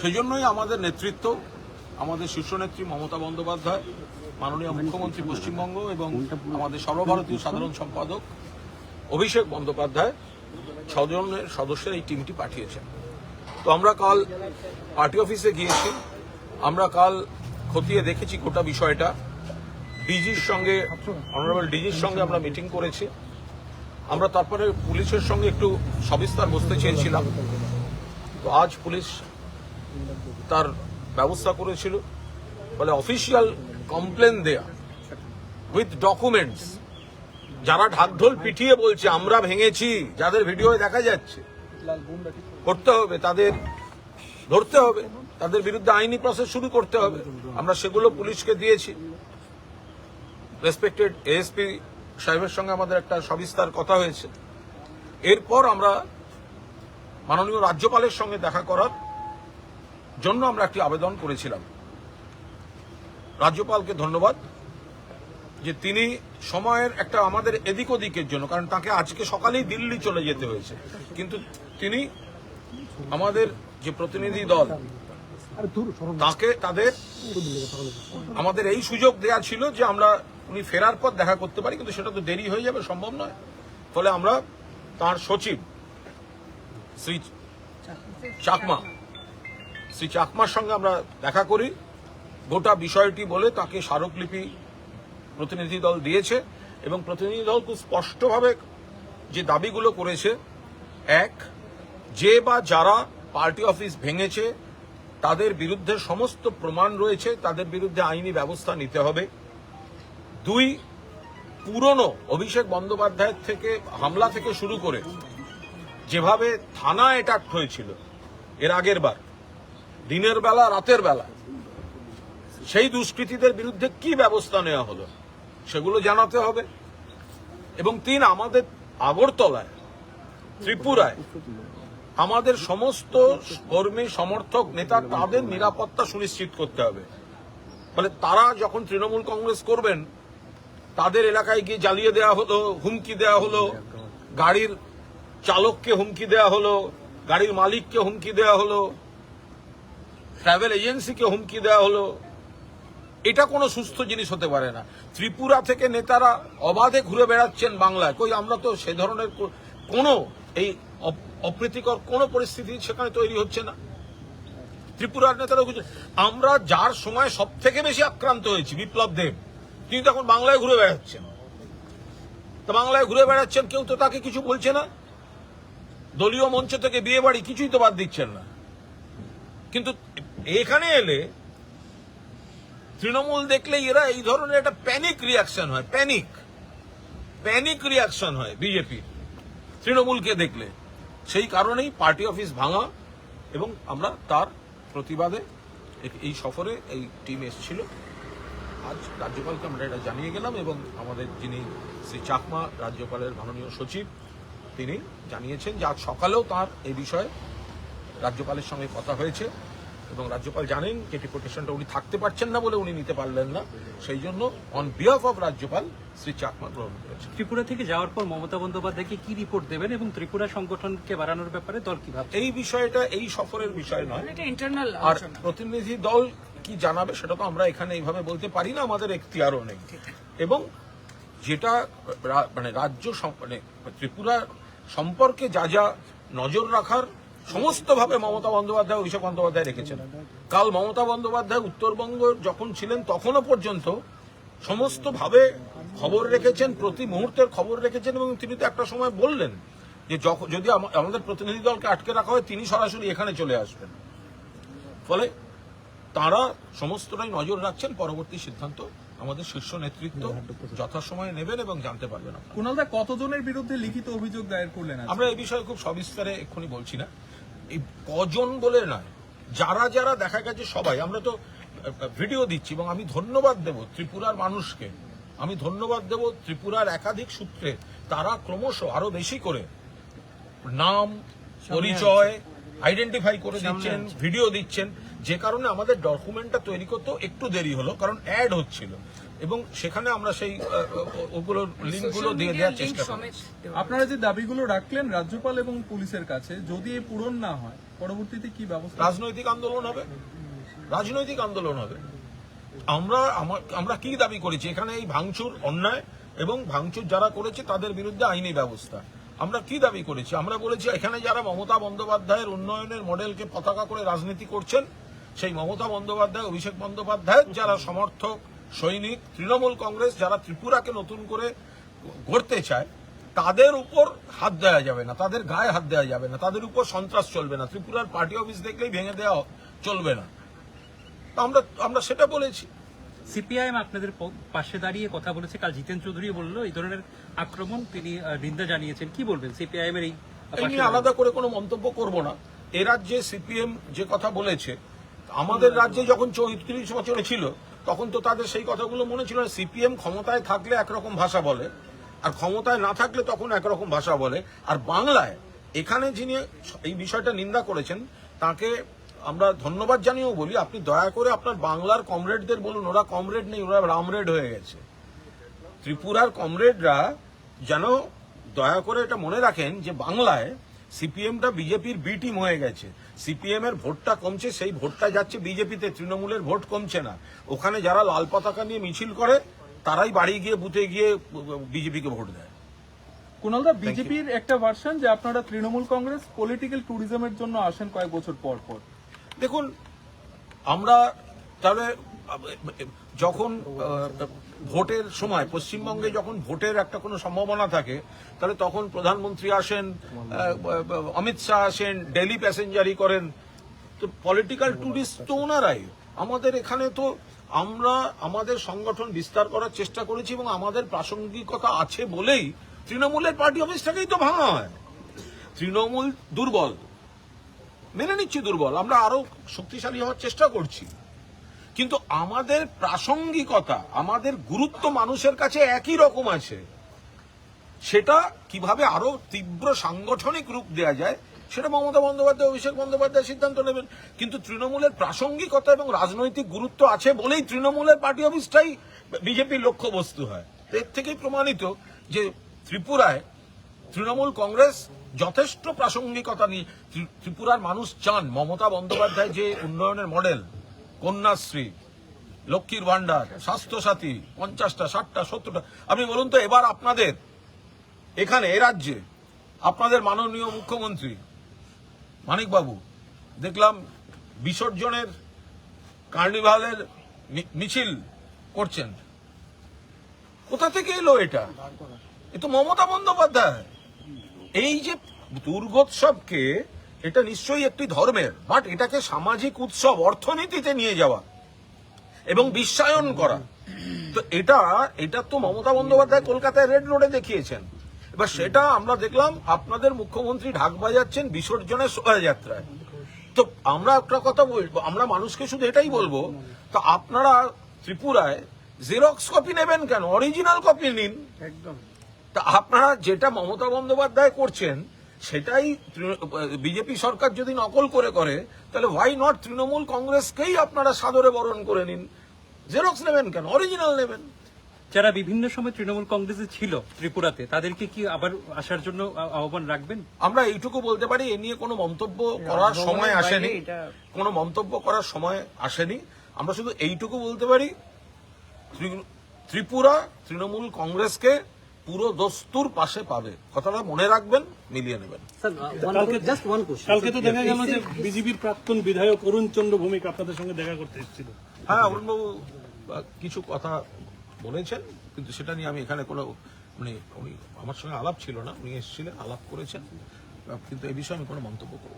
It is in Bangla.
সেই জন্যই আমাদের নেতৃত্ব আমাদের শীর্ষ নেত্রী মমতা বন্দ্যোপাধ্যায় মাননীয় মুখ্যমন্ত্রী পশ্চিমবঙ্গ এবং আমাদের সর্বভারতীয় সাধারণ সম্পাদক অভিষেক বন্দ্যোপাধ্যায় ছজনের সদস্যের এই টিমটি পাঠিয়েছেন। তো আমরা কাল পার্টি অফিসে গিয়েছি আমরা কাল খতিয়ে দেখেছি গোটা বিষয়টা। ডিজির সঙ্গে অনারেবল ডিজির সঙ্গে আমরা মিটিং করেছি। আমরা তারপরে পুলিশের সঙ্গে একটু সবিস্তার বসতে চেয়েছিলাম। তো আজ পুলিশ তার ব্যবস্থা করেছিল বলে অফিসিয়াল কমপ্লেন দেয়া উইথ ডকুমেন্টস যারা ঢাকঢোল পিটিয়ে বলছে, আমরা ভেঙেছি, যাদের ভিডিও দেখা যাচ্ছে, করতে হবে, তাদের ধরতে হবে, তাদের বিরুদ্ধে আইনি প্রসেস শুরু করতে হবে। আমরা সেগুলো পুলিশকে দিয়েছি। রেসপেক্টেড এএসপি সাহেবের সঙ্গে আমাদের একটা সবিস্তার কথা হয়েছে। এরপর আমরা মাননীয় রাজ্যপালের সঙ্গে দেখা করার জন্য আমরা একটি আবেদন করেছিলাম। রাজ্যপালকে ধন্যবাদ যে তিনি সময়ের একটা আমাদের এদিক ওদিকের জন্য, কারণ তাকে আজকে সকালেই দিল্লি চলে যেতে হয়েছে। কিন্তু তিনি আমাদের যে প্রতিনিধি দল, তাকে তাদের আমাদের এই সুযোগ দেয়া ছিল যে আমরা উনি ফেরার পর দেখা করতে পারি, কিন্তু সেটা তো দেরি হয়ে যাবে, সম্ভব নয়। ফলে আমরা তার সচিব, শ্রী চাকমা শ্রী চাকমার সঙ্গে আমরা দেখা করি। গোটা বিষয়টি বলে তাকে স্মারকলিপি প্রতিনিধি দল দিয়েছে এবং প্রতিনিধি দল খুব স্পষ্টভাবে যে দাবিগুলো করেছে, এক, যে বা যারা পার্টি অফিস ভেঙেছে, তাদের বিরুদ্ধে সমস্ত প্রমাণ রয়েছে, তাদের বিরুদ্ধে আইনি ব্যবস্থা নিতে হবে। দুই, পুরনো অভিষেক বন্দ্যোপাধ্যায়ের থেকে হামলা থেকে শুরু করে যেভাবে থানা অ্যাটাক হয়েছিল, এর আগের বার দিনের বেলা, রাতের বেলা। সেই দুষ্কৃতীদের বিরুদ্ধে কি ব্যবস্থা নেওয়া হলো, সেগুলো জানাতে হবে। এবং তিন, আমাদের আগরতলায়, ত্রিপুরায়, আমাদের সমস্ত কর্মী, সমর্থক, নেতা, তাদের নিরাপত্তা সুনিশ্চিত করতে হবে। ফলে তারা যখন তৃণমূল কংগ্রেস করবেন, তাদের এলাকায় গিয়ে জ্বালিয়ে দেওয়া হলো, হুমকি দেওয়া হলো, গাড়ির চালককে হুমকি দেওয়া হলো, গাড়ির মালিককে হুমকি দেওয়া হলো ট্রাভেল এজেন্সিকে হুমকি দেওয়া হলো। এটা কোনো সুস্থ জিনিস হতে পারে না। ত্রিপুরা থেকে নেতারা অবাধে ঘুরে বেড়াচ্ছেন বাংলায়। কই, আমরা তো সে ধরনের কোনো এই অপ- অপ্রীতিকর কোনো পরিস্থিতি সেখানে তৈরি হচ্ছে না। ত্রিপুরার নেতারা আমরা যার সময় সব থেকে বেশি আক্রান্ত হয়েছি, বিপ্লব দেব, তিনি তখন বাংলায় ঘুরে বেড়াচ্ছেন। তো বাংলায় ঘুরে বেড়াচ্ছেন কেউ তো তাকে কিছু বলছে না। দলীয় মঞ্চ থেকে বিয়ে বাড়ি কিছুই তো বাদ দিচ্ছেন না। কিন্তু এখানে এলে তৃণমূল দেখলে এরা এই ধরনের একটা প্যানিক রিয়াকশন হয় প্যানিক প্যানিক রিয়াকশন হয় বিজেপির তৃণমূলকে দেখলে। সেই কারণেই পার্টি অফিস ভাঙা এবং আমরা তার প্রতিবাদে এই সফরে এই টিম এসেছিল। আজ রাজ্যপালকে আমরা এটা জানিয়ে গেলাম এবং আমাদের যিনি শ্রী চাকমা, রাজ্যপালের মাননীয় সচিব, তিনি জানিয়েছেন যে আজ সকালেও তার এই বিষয়ে রাজ্যপালের সঙ্গে কথা হয়েছে। এবং রাজ্যপাল জানেন যে ডেপুটেশনটা উনি থাকতে পারছেন না বলে উনি নিতে পারলেন না। সেই জন্য অন বিহাফ অফ রাজ্যপাল শ্রী চাকমা গ্রহণ করেছেন। ত্রিপুরা থেকে যাওয়ার পর মমতা বন্দ্যোপাধ্যায়কে কি রিপোর্ট দেবেন এবং ত্রিপুরা সংগঠনকে বাড়ানোর ব্যাপারে দল কি ভাবছে? এই বিষয়টা এই সফরের বিষয় নয়। এটা ইন্টারনাল আর প্রতিনিধি দল কি জানাবে সেটা তো আমরা এখানে এইভাবে বলতে পারি না আমাদের এখতিয়ারও নেই। এবং যেটা মানে রাজ্য মানে ত্রিপুরা সম্পর্কে যা যা নজর রাখার সমস্তভাবে মমতা বন্দ্যোপাধ্যায় অভিষেক বন্দ্যোপাধ্যায় রেখেছেন। কাল মমতা বন্দ্যোপাধ্যায় উত্তরবঙ্গ যখন ছিলেন তখনও পর্যন্ত সমস্ত ভাবে খবর রেখেছেন প্রতি মুহূর্তের খবর রেখেছেন এবং তিনি তো একটা সময় বললেন যে যদি আমাদের প্রতিনিধি দলকে আটকে রাখা হয় তিনি সরাসরি এখানে চলে আসবেন। ফলে তারা সমস্তটাই নজর রাখছেন পরবর্তী সিদ্ধান্ত আমাদের শীর্ষ নেতৃত্ব যথাসময়ে নেবেন এবং জানতে পারবেন। কুণালদা কতজনের বিরুদ্ধে লিখিত অভিযোগ দায়ের করলেন আমরা এই বিষয়ে খুব সবিস্তারে এক্ষুনি বলছি না। এই কজন বলে নয় যারা যারা দেখা গেছে সবাই আমরা তো ভিডিও দিচ্ছি এবং আমি ধন্যবাদ দেব ত্রিপুরার মানুষকে আমি ধন্যবাদ দেব ত্রিপুরার একাধিক সূত্রে তারা ক্রমশ আরও বেশি করে নাম পরিচয় আইডেন্টিফাই করে দিচ্ছেন ভিডিও দিচ্ছেন যে কারণে আমাদের ডকুমেন্টটা তৈরি করতে একটু দেরি হলো কারণ অ্যাড হচ্ছিল। এবং সেখানে আমরা সেই আহ, ও- ওগুলোর লিঙ্কগুলো দিয়ে দেওয়ার চেষ্টা করি আপনারা যে দাবিগুলো রাখলেন রাজ্যপাল এবং পুলিশের কাছে যদি এ পূরণ না হয় পরবর্তীতে কি ব্যবস্থা? রাজনৈতিক আন্দোলন হবে? রাজনৈতিক আন্দোলন হবে। আমরা আমা- আমরা কি দাবি করেছি? এখানে এই ভাঙচুর অন্যায় এবং ভাঙচুর যারা করেছে তাদের বিরুদ্ধে আইনি ব্যবস্থা। আমরা কি দাবি করেছি? আমরা বলেছি এখানে যারা মমতা বন্দ্যোপাধ্যায়ের উন্নয়নের মডেলকে পতাকা করে রাজনীতি করছেন সেই মমতা বন্দ্যোপাধ্যায় অভিষেক বন্দ্যোপাধ্যায়ের যারা সমর্থক সৈনিক তৃণমূল কংগ্রেস যারা ত্রিপুরাকে নতুন করে গড়তে চায় তাদের উপর হাত দেওয়া যাবে না তাদের গায়ে হাত দেওয়া যাবে না তাদের উপর সন্ত্রাস চলবে না ত্রিপুরার পার্টি অফিস দেখলেই ভেঙে দেওয়া চলবে না। তো আমরা আমরা সেটা বলেছি। সিপিআইএম আপনাদের পাশে দাঁড়িয়ে কথা বলেছে কাল জিতেন চৌধুরী বলল এই ধরনের আক্রমণ তিনি নিন্দা জানিয়েছেন। কি বলবেন সিপিআইএম এর এই আলাদা করে কোনো মন্তব্য করব না। এ রাজ্যে সিপিএম যে কথা বলেছে আমাদের রাজ্যে যখন চৌত্রিশ বছরে ছিল, তখন তো তাদের সেই কথাগুলো মনে ছিল না। সিপিএম ক্ষমতায় থাকলে একরকম ভাষা বলে, আর ক্ষমতায় না থাকলে তখন একরকম ভাষা বলে। আর বাংলায়, এখানে যিনি এই বিষয়টা নিন্দা করেছেন, তাকে আমরা ধন্যবাদ জানিয়েও বলি, আপনি দয়া করে আপনার বাংলার কমরেডদের বলুন, ওরা কমরেড নেই, ওরা রামরেড হয়ে গেছে। ত্রিপুরার কমরেডরা যেন দয়া করে এটা মনে রাখেন যে বাংলায় সিপিএমটা বিজেপির বি টিম হয়ে গেছে। সিপিএম এর ভোটটা কমছে সেই ভোটটা যাচ্ছে বিজেপিতে। তৃণমূলের ভোট কমছে না। ওখানে যারা লাল পতাকা নিয়ে মিছিল করে তারাই বাড়ি গিয়ে বুথে গিয়ে বিজেপিকে ভোট দেয়। কুণালদা বিজেপির একটা ভার্সন যে আপনারা তৃণমূল কংগ্রেস পলিটিক্যাল ট্যুরিজমের জন্য আসেন কয়েক বছর পর পর। দেখুন আমরা তাহলে যখন ভোটের সময়, পশ্চিমবঙ্গে যখন ভোটের একটা কোনো সম্ভাবনা থাকে, তাহলে তখন প্রধানমন্ত্রী আসেন অমিত শাহ আসেন ডেলি প্যাসেঞ্জারি করেন। তো পলিটিক্যাল ট্যুরিস্ট তো ওনারাই। আমাদের এখানে তো আমরা, আমাদের সংগঠন বিস্তার করার চেষ্টা করেছি এবং আমাদের প্রাসঙ্গিকতা আছে বলেই তৃণমূলের পার্টি অফিসটাকেই তো ভাঙা হয়। তৃণমূল দুর্বল। মেনে নিচ্ছি দুর্বল। আমরা আরও শক্তিশালী হওয়ার চেষ্টা করছি। কিন্তু আমাদের প্রাসঙ্গিকতা, আমাদের গুরুত্ব মানুষের কাছে একই রকম আছে। সেটা কীভাবে আরও তীব্র সাংগঠনিক রূপ দেওয়া যায়, সেটা মমতা বন্দ্যোপাধ্যায়, অভিষেক বন্দ্যোপাধ্যায় সিদ্ধান্ত নেবেন। কিন্তু তৃণমূলের প্রাসঙ্গিকতা এবং রাজনৈতিক গুরুত্ব আছে বলেই তৃণমূলের পার্টি অফিসটাই বিজেপির লক্ষ্যবস্তু হয়। এর থেকেই প্রমাণিত যে ত্রিপুরায় তৃণমূল কংগ্রেস যথেষ্ট প্রাসঙ্গিকতা নিয়ে ত্রিপুরার মানুষ চান। মমতা বন্দ্যোপাধ্যায় যে উন্নয়নের মডেল কন্যাশ্রী, লক্ষ্মীর ভান্ডার স্বাস্থ্যসাথী, পঞ্চাশটা, ষাটটা, সত্তরটা। আপনি বলুন তো, এবার আপনাদের, এখানে, এ রাজ্যে, আপনাদের মাননীয় মুখ্যমন্ত্রী, মানিকবাবু, দেখলাম বিসর্জনের কার্নিভালের মিছিল করছেন। কোথা থেকে এলো এটা? এ তো মমতা বন্দ্যোপাধ্যায়। এই যে দুর্গোৎসবকে এটা নিশ্চয়ই একটি ধর্মের বাট এটাকে সামাজিক উৎসব অর্থনীতিতে নিয়ে যাওয়া এবং বিশ্বায়ন করা। তো এটা এটা তো মমতা বন্দ্যোপাধ্যায় কলকাতায় রেড রোডে দেখিয়েছেন। এবার সেটা আমরা দেখলাম আপনাদের মুখ্যমন্ত্রী ঢাক বাজাচ্ছেন বিসর্জনের শোভাযাত্রায়। তো আমরা একটা কথা বলব আমরা মানুষকে শুধু এটাই বলব তো আপনারা ত্রিপুরায় জেরক্স কপি নেবেন কেন? অরিজিনাল কপি নিন। একদম। তা আপনারা যেটা মমতা বন্দ্যোপাধ্যায় করছেন সেটাই বিজেপি সরকার যদি নকল করে করে তাহলে হোয়াই নট তৃণমূল কংগ্রেসকেই আপনারা সাদরে বরণ করে নিন? জেরক্স নেবেন কেন? অরিজিনাল নেবেন। যারা বিভিন্ন সময় তৃণমূল কংগ্রেসে ছিল ত্রিপুরাতে তাদেরকে কি আবার আসার জন্য আহ্বান রাখবেন? আমরা এইটুকু বলতে পারি এ নিয়ে কোনো মন্তব্য করার সময় আসেনি। কোনো মন্তব্য করার সময় আসেনি। আমরা শুধু এইটুকু বলতে পারি ত্রিপুরা তৃণমূল কংগ্রেসকে পুরো দস্তুর পাশে পাবে। কথাটা মনে রাখবেন মিলিয়ে নেবেন। জাস্ট কালকে তো দেখা গেল যে বিজেপির প্রাক্তন বিধায়ক অরুণ চন্দ্র ভৌমিক আপনাদের সঙ্গে দেখা করতে এসেছিল। হ্যাঁ অরুণবাবু কিছু কথা বলেছেন কিন্তু সেটা নিয়ে আমি এখানে কোনো মানে উনি আমার সঙ্গে আলাপ ছিল না উনি এসেছিলেন আলাপ করেছেন। কিন্তু এই বিষয়ে আমি কোনো মন্তব্য করব